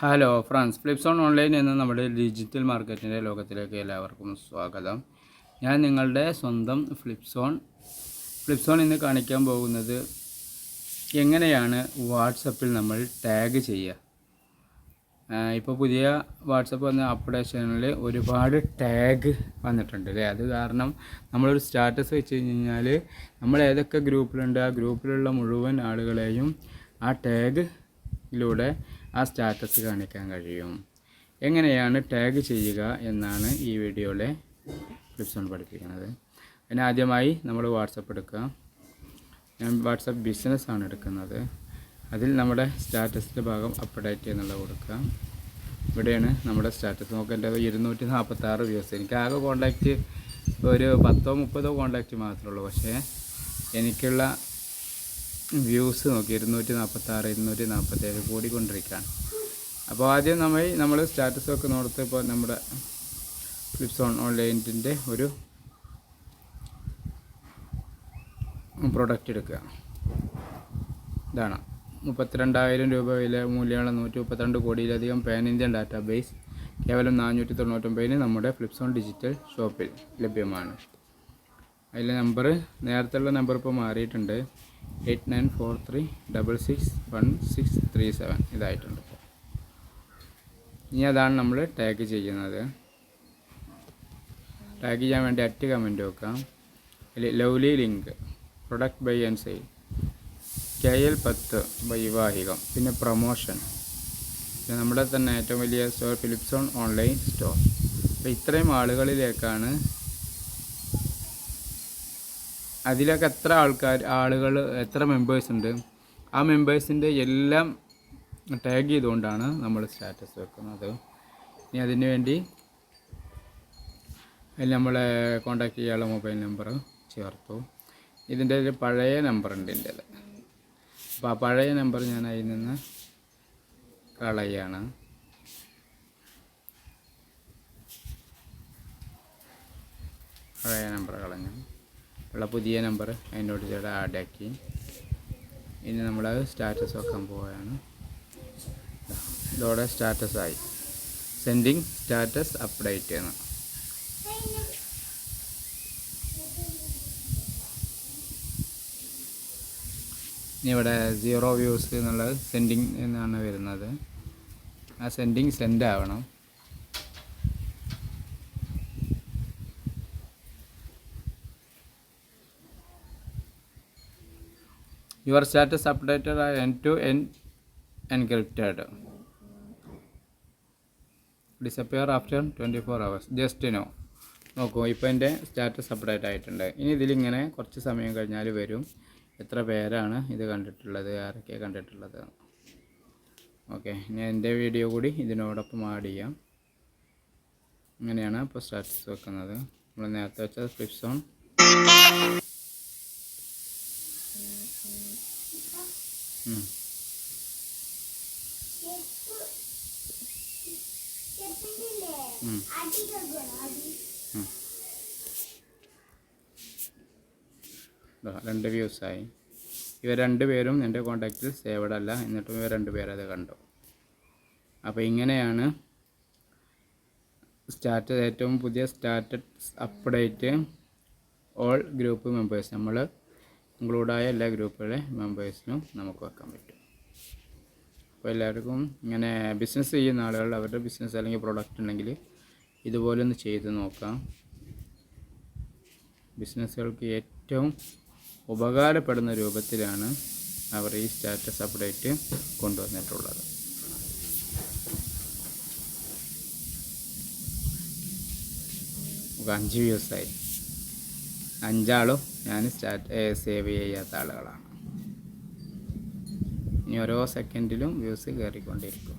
Hello friends ഫ്ലിപ്സോൺ online എന്ന നമ്മുടെ digital മാർക്കറ്റിന്റെ ലോകത്തിലേക്ക് എല്ലാവർക്കും സ്വാഗതം. ഞാൻ നിങ്ങളുടെ സ്വന്തം ഫ്ലിപ്സോൺ ഫ്ലിപ്സോൺ ഇന്ന് കാണിക്കാൻ പോകുന്നത് എങ്ങനെയാണ് വാട്സപ്പിൽ നമ്മൾ ടാഗ് ചെയ്യുക. ഇപ്പോൾ പുതിയ വാട്സപ്പ് വന്ന അപ്ഡേഷനിൽ ഒരുപാട് ടാഗ് വന്നിട്ടുണ്ട് അല്ലേ? അത് കാരണം നമ്മളൊരു സ്റ്റാറ്റസ് വെച്ച് കഴിഞ്ഞാൽ നമ്മൾ ഏതൊക്കെ ഗ്രൂപ്പിലുണ്ട് ആ ഗ്രൂപ്പിലുള്ള മുഴുവൻ ആളുകളെയും ആ ടാഗിലൂടെ ആ സ്റ്റാറ്റസ് കാണിക്കാൻ കഴിയും. എങ്ങനെയാണ് ടാഗ് ചെയ്യുക എന്നാണ് ഈ വീഡിയോയിലെ ക്ലിപ്സ് കൊണ്ട് പഠിപ്പിക്കുന്നത്. അതിന് ആദ്യമായി നമ്മൾ വാട്സപ്പ് എടുക്കുക. ഞാൻ വാട്സപ്പ് ബിസിനസ് ആണ് എടുക്കുന്നത്. അതിൽ നമ്മുടെ സ്റ്റാറ്റസിന്റെ ഭാഗം അപ്ഡേറ്റ് എന്നുള്ള കൊടുക്കുക. ഇവിടെയാണ് നമ്മുടെ സ്റ്റാറ്റസ്. നോക്കേണ്ടത് ഇരുന്നൂറ്റി നാൽപ്പത്താറ് വ്യൂസ്. എനിക്ക് ആകെ കോൺടാക്റ്റ് ഒരു പത്തോ മുപ്പതോ കോൺടാക്റ്റ് മാത്രമേ ഉള്ളൂ. പക്ഷേ എനിക്കുള്ള വ്യൂസ് നോക്കി ഇരുന്നൂറ്റി നാൽപ്പത്താറ് ഇരുന്നൂറ്റി നാൽപ്പത്തേഴ് കൂടിക്കൊണ്ടിരിക്കുകയാണ്. അപ്പോൾ ആദ്യം നമ്മൾ നമ്മൾ സ്റ്റാറ്റസ് ഒക്കെ നോർത്ത് ഇപ്പോൾ നമ്മുടെ ഫ്ലിപ്സ് ഓൺ ഓൺലൈനിന്റെ ഒരു പ്രൊഡക്റ്റ് എടുക്കുക. ഇതാണ്. മുപ്പത്തിരണ്ടായിരം രൂപ വില മൂല്യമുള്ള നൂറ്റി മുപ്പത്തിരണ്ട് കോടിയിലധികം പാൻ ഇന്ത്യൻ ഡാറ്റാബേസ് കേവലം നാനൂറ്റി തൊണ്ണൂറ്റൊമ്പതിന് നമ്മുടെ ഫ്ലിപ്സോൺ ഡിജിറ്റൽ ഷോപ്പിൽ ലഭ്യമാണ്. അതിലെ നമ്പർ നേരത്തെയുള്ള നമ്പർ ഇപ്പോൾ മാറിയിട്ടുണ്ട്. Eight nine four three double six one six three seven ഇതായിട്ടുണ്ട്. ഇനി അതാണ് നമ്മൾ ടാഗ് ചെയ്യുന്നത്. ടാഗ് ചെയ്യാൻ വേണ്ടി അറ്റ് കമന്റ് വെക്കാം. Lovely link product buy and sale K L പത്ത് വൈവാഹികം പിന്നെ പ്രൊമോഷൻ. നമ്മുടെ തന്നെ ഏറ്റവും വലിയ സ്റ്റോർ ഫിലിപ്സോൺ ഓൺലൈൻ സ്റ്റോർ. അപ്പോൾ ഇത്രയും ആളുകളിലേക്കാണ് അതിലൊക്കെ എത്ര ആൾക്കാർ ആളുകൾ എത്ര മെമ്പേഴ്സ് ഉണ്ട്? ആ മെമ്പേഴ്സിന്റെ എല്ലാം ടാഗ് ചെയ്തുകൊണ്ടാണ് നമ്മൾ സ്റ്റാറ്റസ് വെക്കുന്നത്. ഇനി അതിന് വേണ്ടി അതിൽ നമ്മളെ കോണ്ടാക്ട് ചെയ്യാനുള്ള മൊബൈൽ നമ്പർ ചേർത്തു. ഇതിന്റെ ഒരു പഴയ നമ്പർ ഉണ്ട് എന്റെ അപ്പോൾ ആ പഴയ നമ്പർ ഞാൻ അതിൽ നിന്ന് കളയാണ്. പഴയ നമ്പർ കളഞ്ഞു. ഉള്ള പുതിയ നമ്പർ അതിനോട് ചേട്ടാ ആഡാക്കി ഇനി നമ്മൾ സ്റ്റാറ്റസ് വെക്കാൻ പോവുകയാണ്. ഇതോടെ സ്റ്റാറ്റസ് ആയി. സെൻഡിങ് സ്റ്റാറ്റസ് അപ്ഡേറ്റ് എന്ന്. ഇനി ഇവിടെ സീറോ വ്യൂസ് എന്നുള്ളത് സെൻഡിങ് എന്നാണ് വരുന്നത്. ആ സെൻഡിങ് സെൻഡ് ആവണം. Your status updated are end to end encrypted. Disappear after twenty four hours just no നോക്കൂ ഇപ്പോൾ എന്റെ സ്റ്റാറ്റസ് അപ്ഡേറ്റ് ആയിട്ടുണ്ട്. ഇനി ഇതിലിങ്ങനെ കുറച്ച് സമയം കഴിഞ്ഞാൽ വരും. എത്ര പേരാണ് ഇത് കണ്ടിട്ടുള്ളത്? ആരൊക്കെ കണ്ടിട്ടുള്ളത്? ഓക്കെ ഞാൻ എന്റെ വീഡിയോ കൂടി ഇതിനോടൊപ്പം ആഡ് ചെയ്യാം. ഇങ്ങനെയാണ് ഇപ്പോൾ സ്റ്റാറ്റസ് വെക്കുന്നത്. നമ്മൾ നേരത്തെ വെച്ചത് ഫ്ലിപ്സോൺ രണ്ട് വ്യൂസായി ഇവർ രണ്ട് പേരും എന്റെ കോണ്ടാക്റ്റിൽ സേവഡ് അല്ല. എന്നിട്ടും ഇവർ രണ്ട് പേരത് കണ്ടു. അപ്പോൾ ഇങ്ങനെയാണ് സ്റ്റാറ്റസ് ഏറ്റവും പുതിയ status update all group members നമ്മൾ ഇൻക്ലൂഡായ എല്ലാ ഗ്രൂപ്പുകളെ മെമ്പേഴ്സിനും നമുക്ക് വെക്കാൻ പറ്റും. അപ്പോൾ എല്ലാവർക്കും ഇങ്ങനെ ബിസിനസ് ചെയ്യുന്ന ആളുകൾ അവരുടെ ബിസിനസ് അല്ലെങ്കിൽ പ്രോഡക്റ്റ് ഉണ്ടെങ്കിൽ ഇതുപോലെ ഒന്ന് ചെയ്ത് നോക്കാം. ബിസിനസ്സുകൾക്ക് ഏറ്റവും ഉപകാരപ്പെടുന്ന രൂപത്തിലാണ് അവർ ഈ സ്റ്റാറ്റസ് അപ്ഡേറ്റ് കൊണ്ടുവന്നിട്ടുള്ളത്. അഞ്ച് വ്യൂസായി അഞ്ചാളും ഞാൻ സ്റ്റാറ്റ് സേവ് ചെയ്യാത്ത ആളുകളാണ്. ഇനി ഓരോ സെക്കൻഡിലും വ്യൂസ് കയറിക്കൊണ്ടിരിക്കും